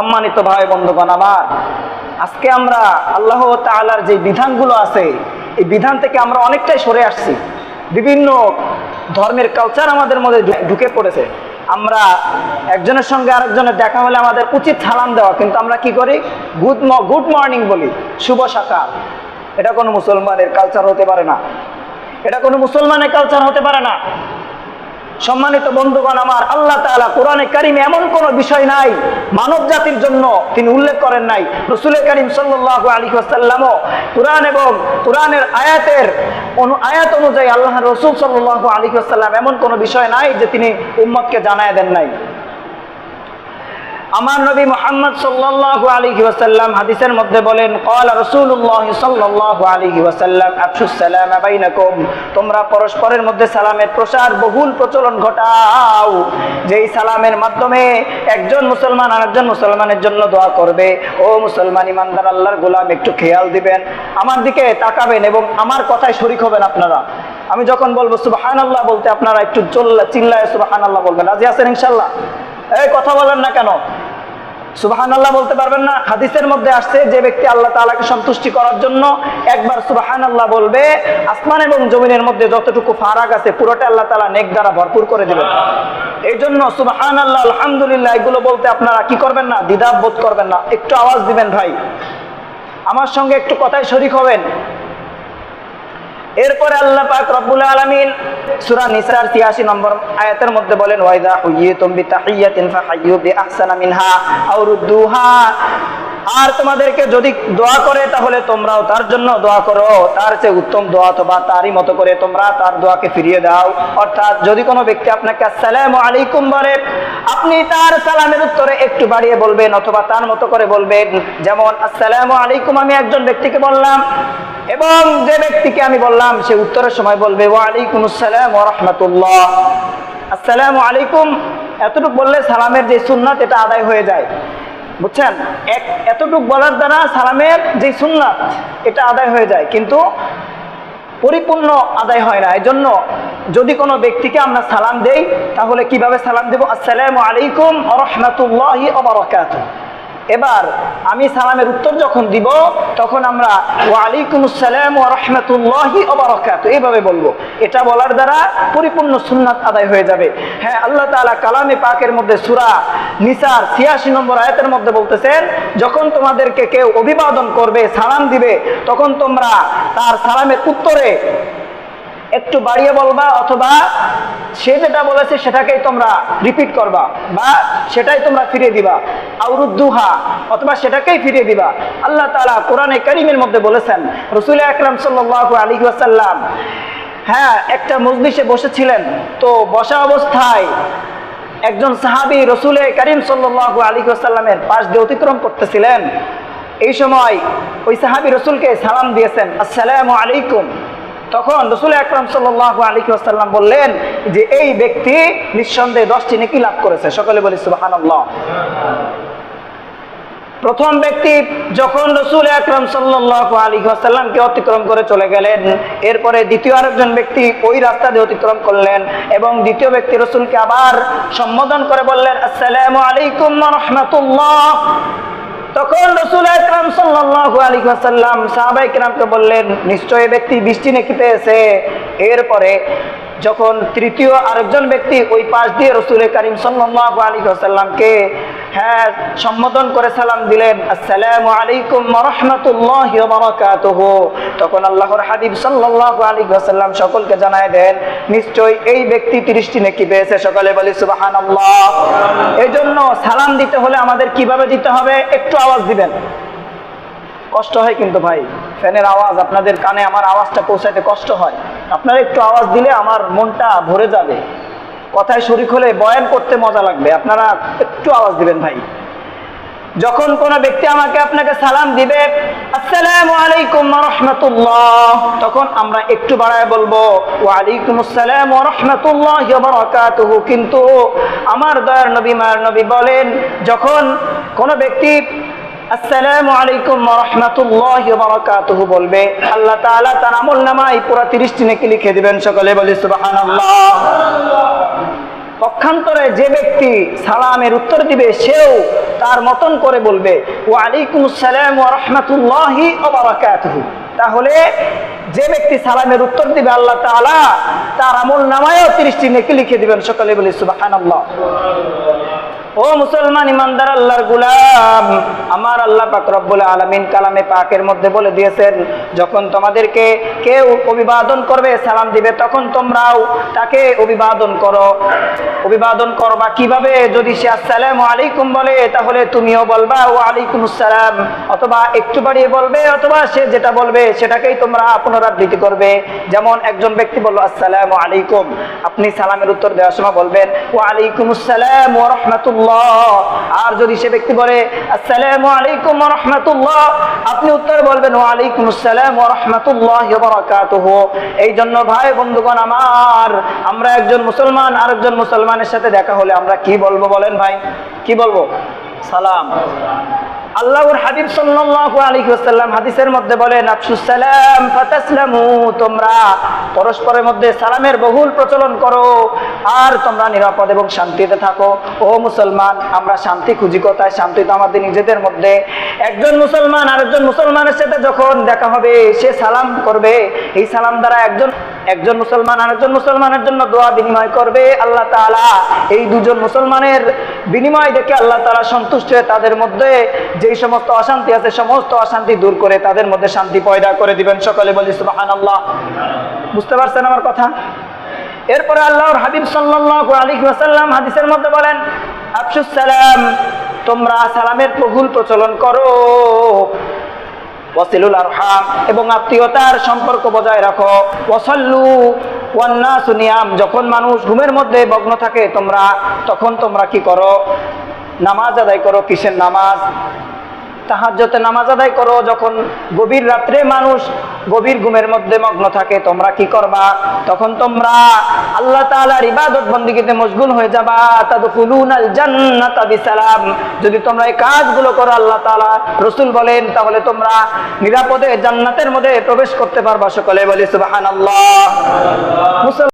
সম্মানিত ভাই বন্ধুগণ আমার, আজকে আমরা আল্লাহ তাআলার যে বিধানগুলো আছে, এই বিধান থেকে আমরা অনেকটাই সরে আসছি। বিভিন্ন ধর্মের কালচার আমাদের মধ্যে ঢুকে পড়েছে। আমরা একজনের সঙ্গে আরেকজনের দেখা হলে আমাদের উচিত সালাম দেওয়া, কিন্তু আমরা কি করি? গুড ম, গুড মর্নিং বলি, শুভ সকাল। এটা কোনো মুসলমানের কালচার হতে পারে না। এটা কোনো মুসলমানের কালচার হতে পারে না। সম্মানিত বন্ধুগণ আমার, আল্লাহ তালা কোরআনে কারিম এমন কোনো বিষয় নাই, মানব জাতির জন্য তিনি উল্লেখ করেন নাই। রসুল করিম সাল্লু আলী ওয়াসাল্লামও কোরআন এবং কোরআনের আয়াতের অনু, আয়াত অনুযায়ী আল্লাহ রসুল সাল্লু আলী আসাল্লাম এমন কোনো বিষয় নাই যে তিনি উম্মতকে জানায় দেন নাই। আমার নবী মোহাম্মদ সাল্লাল্লাহু আলাইহি ওয়াসাল্লাম হাদিসের মধ্যে বলেন, ক্বালা রাসূলুল্লাহ সাল্লাল্লাহু আলাইহি ওয়াসাল্লাম, আফসুস সালাম তোমরা পরস্পরের মধ্যে সালামের প্রসার বহুল প্রচলন ঘটাও। যেই সালামের মাধ্যমে একজন মুসলমান আরেকজন মুসলমানের জন্য দোয়া করবে, ও মুসলমান ইমানদার, আল্লাহর গোলাম, একটু খেয়াল দিবেন। আমার দিকে তাকাবেন এবং আমার কথায় শরিক হবেন আপনারা। আমি যখন বলব সুবাহান আল্লাহ বলতে আপনারা একটু চল্লা চিল্লায় সুবহানাল্লাহ বলবেন। রাজি আছেন ইনশাল্লাহ এই কথা বলেন না কেন? সুবাহান আল্লাহ বলতে পারবেন না, হাদিসের মধ্যে আসছে যে ব্যক্তি আল্লাহ তালাকে সন্তুষ্টি করার জন্য একবার সুবাহান আল্লাহ বলবে, আসমান এবং জমিনের মধ্যে যতটুকু ফারাক আছে পুরোটা আল্লাহ তালা নেক দ্বারা ভরপুর করে দেবেন। এই জন্য সুবাহান আল্লাহ আলহামদুলিল্লাহ, এগুলো বলতে আপনারা কি করবেন না দ্বিধা বোধ করবেন না। একটু আওয়াজ দিবেন ভাই। আমার সঙ্গে একটু কথায় শরিক হবেন। এরপরে আল্লাহ পাক রব্বুল আলামিন সূরা নিসার 83 নম্বর আয়াতের মধ্যে বলেন, ওয়াইদা হুইয়িতুম বিতাহিয়াতিন ফাহাইয়ু বিআহসানা মিনহা আও রুদ্দুহা আর তোমাদেরকে যদি দোয়া করে, তাহলে তোমরাও তার জন্য দোয়া করো। তার চেয়ে উত্তম দোয়া অথবা তারই মতো করে তোমরা তার দোয়াকে ফিরিয়ে দাও। অর্থাৎ যদি কোনো ব্যক্তি আপনাকে আসসালামু আলাইকুম বলে, আপনি তার সালামের উত্তরে একটু বাড়িয়ে বলবেন অথবা তার মতো করে বলবেন, যেমন, আসসালামু আলাইকুম, আমি একজন ব্যক্তিকে বললাম। এবং যে ব্যক্তিকে আমি বললাম, সে উত্তরের সময় বলবে, ওয়ালাইকুম আসসালাম ওয়া রাহমাতুল্লাহ। আসসালামু আলাইকুম, এতটুকু বললে সালামের যে সুন্নাত, এটা আদায় হয়ে যায়। বুঝছেন? এক, এতটুক বলার দ্বারা সালামের যে সুন্নাত, এটা আদায় হয়ে যায়। কিন্তু পরিপূর্ণ আদায় হয় না। এই জন্য যদি কোনো ব্যক্তিকে আমরা সালাম দেই, তাহলে কীভাবে সালাম দেব? আসসালামু আলাইকুম রহমতুল্লাহি এবার আমি সালামের উত্তর যখন দিব, তখন আমরা ওয়ালাইকুম আসসালাম রাহমাতুল্লাহি ওয়া বারাকাতুহু এইভাবে বলব। এটা বলার দ্বারা পরিপূর্ণ সুন্নাত আদায় হয়ে যাবে। হ্যাঁ আল্লাহ তাআলা কালামে পাকের মধ্যে সূরা নিসার 86 নম্বর আয়াতের মধ্যে বলতেছেন, যখন তোমাদেরকে কেউ অভিবাদন করবে, সালাম দিবে, তখন তোমরা তার সালামের উত্তরে একটু বাড়িয়ে বলবা অথবা সে যেটা বলেছে সেটাকেই তোমরা রিপিট করবা বা সেটাই তোমরা ফিরিয়ে দিবা। আউরুদ্দুহা অথবা সেটাকেই ফিরিয়ে দিবা। আল্লাহ তাআলা কোরআনে কারিমের মধ্যে বলেছেন, রসুল আকরাম সাল্লাল্লাহু আলাইহি ওয়াসাল্লাম হ্যাঁ একটা মজলিসে বসেছিলেন। তো বসা অবস্থায় একজন সাহাবী রসুল করিম সাল্লাল্লাহু আলাইহি ওয়াসাল্লামের পাশ দিয়ে অতিক্রম করতেছিলেন। এই সময় ওই সাহাবী রসুলকে সালাম দিয়েছেন, আসসালামু আলাইকুম। তখন রসুল আকরাম সাল্লাহ আলী আসাল্লাম বললেন যে, এই ব্যক্তি নিঃসন্দেহে দশটি নেকি লাভ করেছে। সকলে বলি সুবাহান প্রথম ব্যক্তি যখন রসুল আকরম সাল্লাহ আলী আসাল্লামকে অতিক্রম করে চলে গেলেন, এরপরে দ্বিতীয় আরেকজন ব্যক্তি ওই রাস্তা দিয়ে অতিক্রম করলেন এবং দ্বিতীয় ব্যক্তি রসুলকে আবার সম্বোধন করে বললেন, আসসালামু আলাইকুম রহমতুল্লাহ। তখন রসুল আকরাম সাল্লাল্লাহু আলাইহি ওয়াসাল্লাম সাহাবায়ে কিরামকে বললেন, নিশ্চয় ব্যক্তি বৃষ্টি নেকিতে পেয়েছে? এরপরে যখন তৃতীয় আরেকজন ব্যক্তি ওই পাশ দিয়ে রসুল করিম সাল্লাল্লাহু আলাইহি ওয়াসাল্লামকে হ্যাঁ সম্বোধন করে সালাম দিলেন, আসসালামু আলাইকুম রাহমাতুল্লাহি তখন আল্লাহর হাবিব সাল্লাল্লাহু আলাইহি ওয়াসাল্লাম সকলকে জানায় দেন নিশ্চয় এই ব্যক্তি 30টি নেকি পেয়েছে। সকলে বলি, সুবহানাল্লাহ। এজন্য সালাম দিতে হলে আমাদের কীভাবে দিতে হবে? একটু আওয়াজ দিবেন। কষ্ট হয় কিন্তু ভাই, ফ্যানের আওয়াজ, আপনাদের কানে আমার আওয়াজটা পৌঁছাইতে কষ্ট হয়। আপনারা একটু আওয়াজ দিলে আমার মনটা ভরে যাবে। কথায় শরিক হলে বয়ান করতে মজা লাগবে। আপনারা একটু আওয়াজ দিবেন ভাই। যখন কোন ব্যক্তি আমাকে আপনাকে সালাম দিবে, আসসালামু আলাইকুম রাহমাতুল্লাহ তখন আমরা একটু বাড়ায় বলব ওয়া আলাইকুম আসসালাম রাহমাতুল্লাহি বারাকাতুহু কিন্তু আমার দয়ার নবী মায়ের নবী বলেন, যখন কোন ব্যক্তি আসসালামু আলাইকুম রাহমাতুল্লাহি বারাকাতুহু বলবে। আল্লাহ তাআলা তার আমল নামায় পুরো 30টি নেকি লিখে দিবেন, সকলে বলি সুবহানাল্লাহ। পক্ষান্তরে যে ব্যক্তি সালামের উত্তর দিবে, সেও তার মতন করে বলবে, ওয়া আলাইকুম আসসালাম রাহমাতুল্লাহি বারাকাতুহু। তাহলে যে ব্যক্তি সালামের উত্তর দিবে, আল্লাহ তাআলা তার আমল নামায়ও 30টি নেকি লিখে দিবেন, সকালে বলি সুবহানাল্লাহ। ও মুসলমান ইমানদার আল্লাহর গুলাম, আমার আল্লাহ পাক রব্বুল আলামিন কালামে পাকের মধ্যে বলে দিয়েছেন, যখন তোমাদেরকে কেউ অভিবাদন করবে, সালাম দিবে, তখন তোমরাও তাকে অভিবাদন করো। অভিবাদন করবা কীভাবে? যদি সে আসসালামু আলাইকুম বলে, তাহলে তুমিও বলবা ও আলাইকুম আসসালাম অথবা একটু বাড়িয়ে বলবে, অথবা সে যেটা বলবে, সেটাকেই তোমরা পুনরাবৃত্তি করবে। যেমন একজন ব্যক্তি বলল, আসসালামু আলাইকুম। আপনি সালামের উত্তর দেওয়ার সময় বলবেন ও আলাইকুম আসসালাম ও রহমাতুল্লাহ। আর যদি সে ব্যক্তি বলে আলাইকুম আপনি উত্তর বলবেন এই জন্য ভাই বন্ধুগণ আমার, আমরা একজন মুসলমান, আরেকজন মুসলমানের সাথে দেখা হলে আমরা কি বলব বলেন ভাই? কি বলব? সালাম। আল্লাহর হাবিব সাল্লাল্লাহু আলাইহি ওয়াসাল্লাম হাদিসের মধ্যে বলেন আফসুস সালাম ফাতাসলামু, তোমরা পরস্পরের মধ্যে সালামের বহুল প্রচলন করো আর তোমরা নিরাপদ এবং শান্তিতে থাকো। ও মুসলমান, আমরা শান্তি খুঁজি কোথায়? শান্তি তো আমাদের নিজেদের মধ্যে। একজন মুসলমান আরেকজন মুসলমানের সাথে যখন দেখা হবে, সে সালাম করবে। এই সালাম দ্বারা একজন একজন মুসলমান আরেকজন মুসলমানের জন্য দোয়া বিনিময় করবে আল্লাহ তাআলা। এই দুজন মুসলমানের বিনিময় দেখে আল্লাহ তাআলা সন্তুষ্ট হয়ে তাদের মধ্যে যেই সমস্ত অশান্তি আছে, সমস্ত অশান্তি দূর করে তাদের মধ্যে শান্তি পয়দা করে দিবেন। সকলে বলি সুবহানাল্লাহ। বুঝতে পারছেন আমার কথা? এরপরে আল্লাহর হাবিব সাল্লাল্লাহু আলাইহি ওয়াসাল্লাম হাদিসের মধ্যে বলেন, আফসুস সালাম, তোমরা সালামের বহুল প্রচলন করো। ওয়াসিলুল আরহাম, এবং আত্মীয়তার সম্পর্ক বজায় রাখো। ওয়াসাল্লু ওয়ান্না সুনিয়াম যখন মানুষ ঘুমের মধ্যে মগ্ন থাকে তোমরা, তখন তোমরা কি করো? নামাজ আদায় করো, কিসের নামাজ? তাহাজ্জতে নামাজ আদায় করো, যখন গভীর রাত্রে মানুষ গভীর ঘুমের মধ্যে মগ্ন থাকে, তোমরা কি করবা? তখন তোমরা আল্লাহ তাআলার ইবাদত বন্দিগিতে মশগুল হয়ে যাবা। তাদখুলুনাল জান্নাতা বিসালাম। যদি তোমরা এই কাজগুলো করো, আল্লাহ তাআলা রাসূল বলেন, তাহলে তোমরা নিরাপদে জান্নাতের মধ্যে প্রবেশ করতে পারবা সকলে। বলি সুবহানাল্লাহ।